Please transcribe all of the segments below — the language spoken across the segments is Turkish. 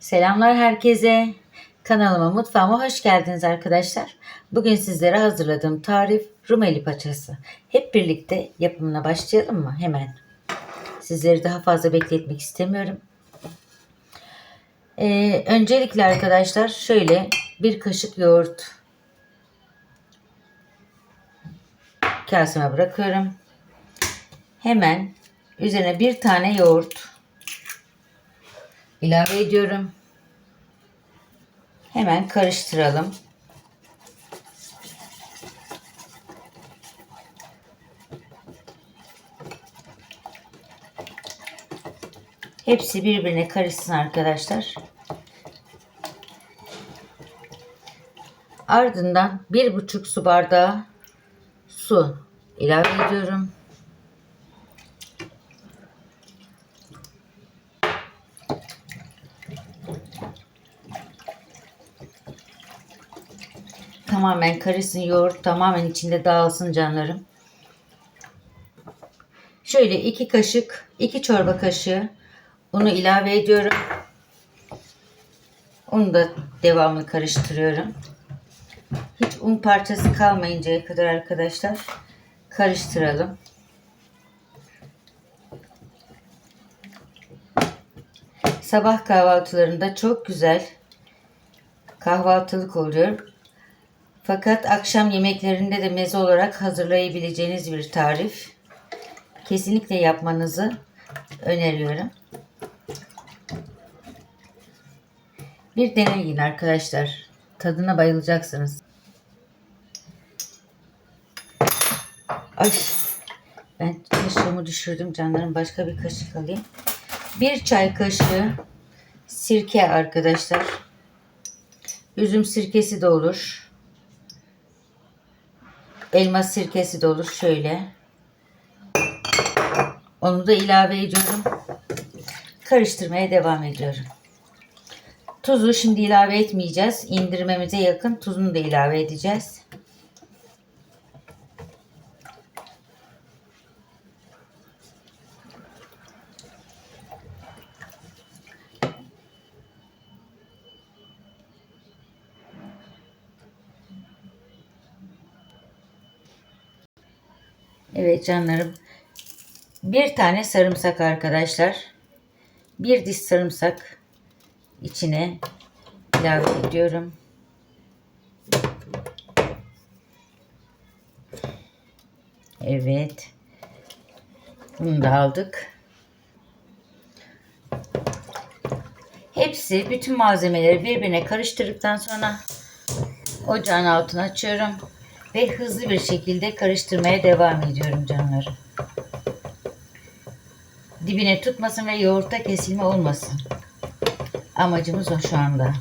Selamlar herkese. Kanalıma, mutfağıma hoş geldiniz arkadaşlar. Bugün sizlere hazırladığım tarif Rumeli paçası. Hep birlikte yapımına başlayalım mı? Hemen. Sizleri daha fazla bekletmek istemiyorum. Ee, öncelikle arkadaşlar şöyle bir kaşık yoğurt kaseme bırakıyorum. Hemen üzerine bir tane yoğurt ilave ediyorum. Hemen karıştıralım. Hepsi birbirine karışsın arkadaşlar. Ardından bir buçuk su bardağı su ilave ediyorum. Tamamen karışsın yoğurt tamamen içinde dağılsın canlarım. Şöyle iki kaşık, iki çorba kaşığı unu ilave ediyorum. Onu da devamlı karıştırıyorum. Hiç un parçası kalmayıncaya kadar arkadaşlar karıştıralım. Sabah kahvaltılarında çok güzel kahvaltılık oluyor. Fakat akşam yemeklerinde de meze olarak hazırlayabileceğiniz bir tarif. Kesinlikle yapmanızı öneriyorum. Bir deneyin arkadaşlar. Tadına bayılacaksınız. Ay ben kaşığımı düşürdüm canlarım. Başka bir kaşık alayım. Bir çay kaşığı sirke arkadaşlar. Üzüm sirkesi de olur. Elma sirkesi de olur. Şöyle. Onu da ilave ediyorum. Karıştırmaya devam ediyorum. Tuzu şimdi ilave etmeyeceğiz. İndirmemize yakın tuzunu da ilave edeceğiz. Evet canlarım. Bir tane sarımsak arkadaşlar. Bir diş sarımsak içine ilave ediyorum. Evet. Bunu da aldık. Hepsi bütün malzemeleri birbirine karıştırdıktan sonra ocağın altını açıyorum ve hızlı bir şekilde karıştırmaya devam ediyorum canlarım. Dibine tutmasın ve yoğurtta kesilme olmasın. Amacımız o şu anda.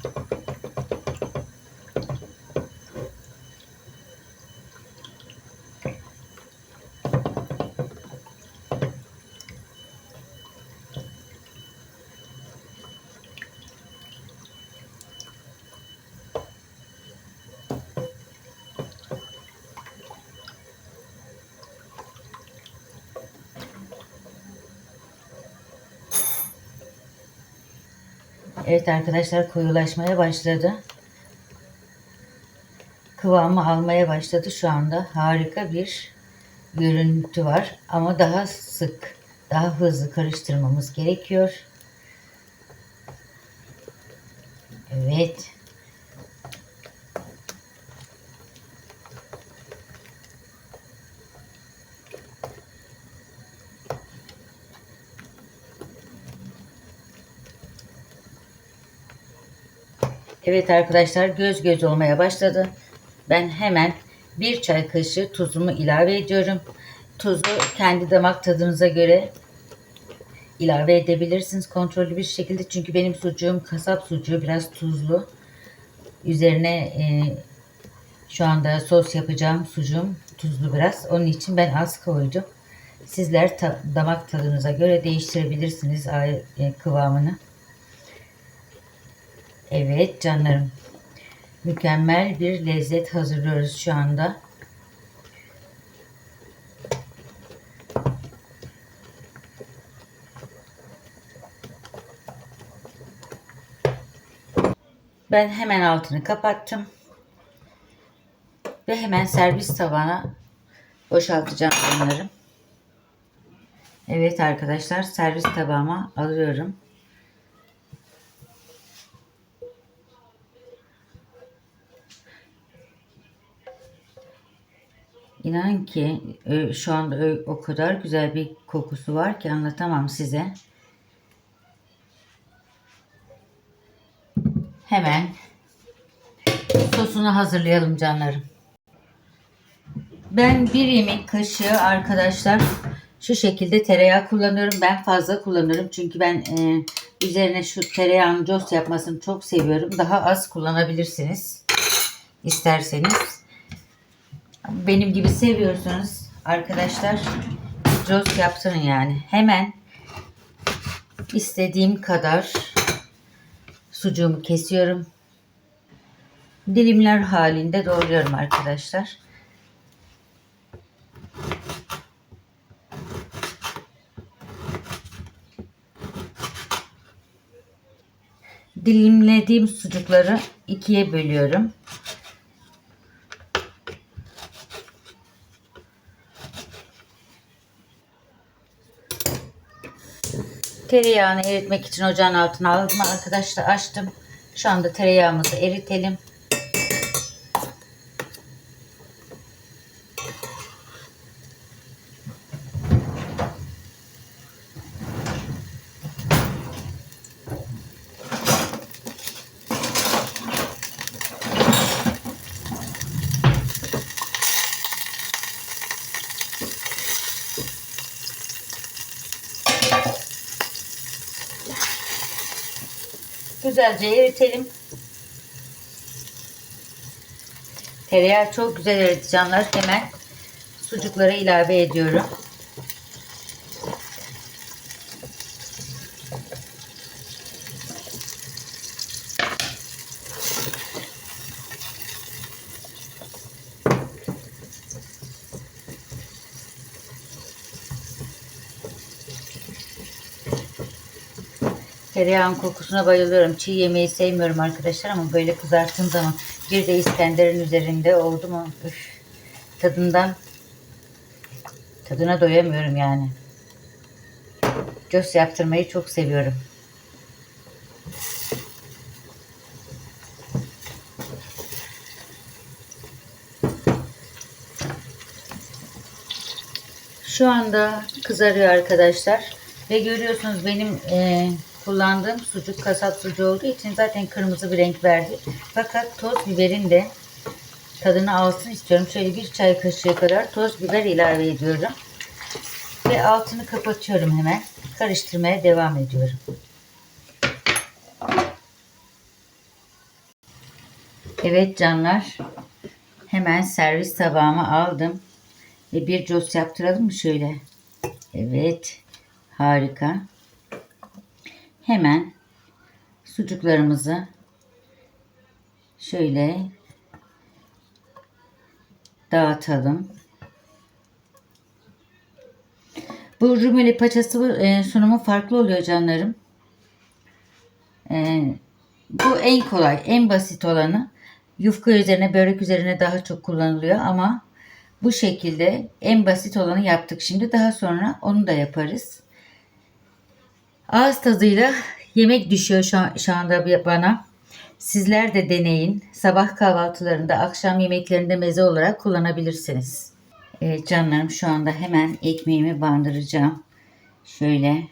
Evet arkadaşlar koyulaşmaya başladı. Kıvamı almaya başladı şu anda. Harika bir görüntü var. Ama daha sık, daha hızlı karıştırmamız gerekiyor. Evet. Evet arkadaşlar göz göz olmaya başladı. Ben hemen bir çay kaşığı tuzumu ilave ediyorum. Tuzu kendi damak tadınıza göre ilave edebilirsiniz kontrollü bir şekilde. Çünkü benim sucuğum kasap sucuğu biraz tuzlu. Üzerine e, şu anda sos yapacağım sucuğum tuzlu biraz. Onun için ben az koydum. Sizler ta damak tadınıza göre değiştirebilirsiniz e, kıvamını. Evet canlarım. Mükemmel bir lezzet hazırlıyoruz şu anda. Ben hemen altını kapattım. Ve hemen servis tabağına boşaltacağım bunları. Evet arkadaşlar servis tabağıma alıyorum. İnanın ki ö- şu anda o kadar güzel bir kokusu var ki anlatamam size. Hemen sosunu hazırlayalım canlarım. Ben bir yemek kaşığı arkadaşlar şu şekilde tereyağı kullanıyorum. Ben fazla kullanıyorum çünkü ben e, üzerine şu tereyağın cos yapmasını çok seviyorum. Daha az kullanabilirsiniz isterseniz. Benim gibi seviyorsanız arkadaşlar cos yaptırın yani. Hemen istediğim kadar sucuğumu kesiyorum. Dilimler halinde doğruyorum arkadaşlar. Dilimlediğim sucukları ikiye bölüyorum. Tereyağını eritmek için ocağın altına aldım arkadaşlar açtım. Şu anda tereyağımızı eritelim. Güzelce eritelim. Tereyağı çok güzel canlar. Hemen sucukları ilave ediyorum. Tereyağın kokusuna bayılıyorum. Çiğ yemeği sevmiyorum arkadaşlar ama böyle kızarttığım zaman bir de İskender'in üzerinde oldu mu üf, tadından tadına doyamıyorum yani. Cos yaptırmayı çok seviyorum. Şu anda kızarıyor arkadaşlar. Ve görüyorsunuz benim e, kullandığım sucuk kasap sucuğu olduğu için zaten kırmızı bir renk verdi. Fakat toz biberin de tadını alsın istiyorum. Şöyle bir çay kaşığı kadar toz biber ilave ediyorum. Ve altını kapatıyorum hemen. Karıştırmaya devam ediyorum. Evet canlar. Hemen servis tabağıma aldım. Ve bir cos yaptıralım mı şöyle? Evet. Harika. Hemen sucuklarımızı şöyle dağıtalım. Bu rumeli paçası e, sunumu farklı oluyor canlarım. E, bu en kolay, en basit olanı. Yufka üzerine, börek üzerine daha çok kullanılıyor ama bu şekilde en basit olanı yaptık şimdi. Daha sonra onu da yaparız. Ağız tadıyla yemek düşüyor şu, an, şu anda bana. Sizler de deneyin. Sabah kahvaltılarında, akşam yemeklerinde meze olarak kullanabilirsiniz. Evet canlarım şu anda hemen ekmeğimi bandıracağım. Şöyle.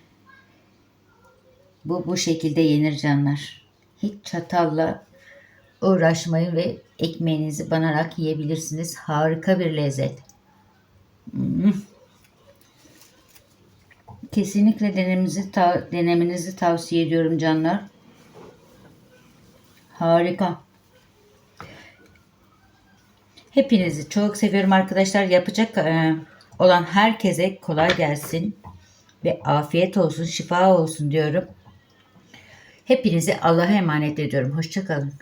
Bu bu şekilde yenir canlar. Hiç çatalla uğraşmayın ve ekmeğinizi banarak yiyebilirsiniz. Harika bir lezzet. Hmm. Kesinlikle denemenizi, ta denemenizi tavsiye ediyorum canlar. Harika. Hepinizi çok seviyorum arkadaşlar. Yapacak e, olan herkese kolay gelsin ve afiyet olsun, şifa olsun diyorum. Hepinizi Allah'a emanet ediyorum. Hoşçakalın.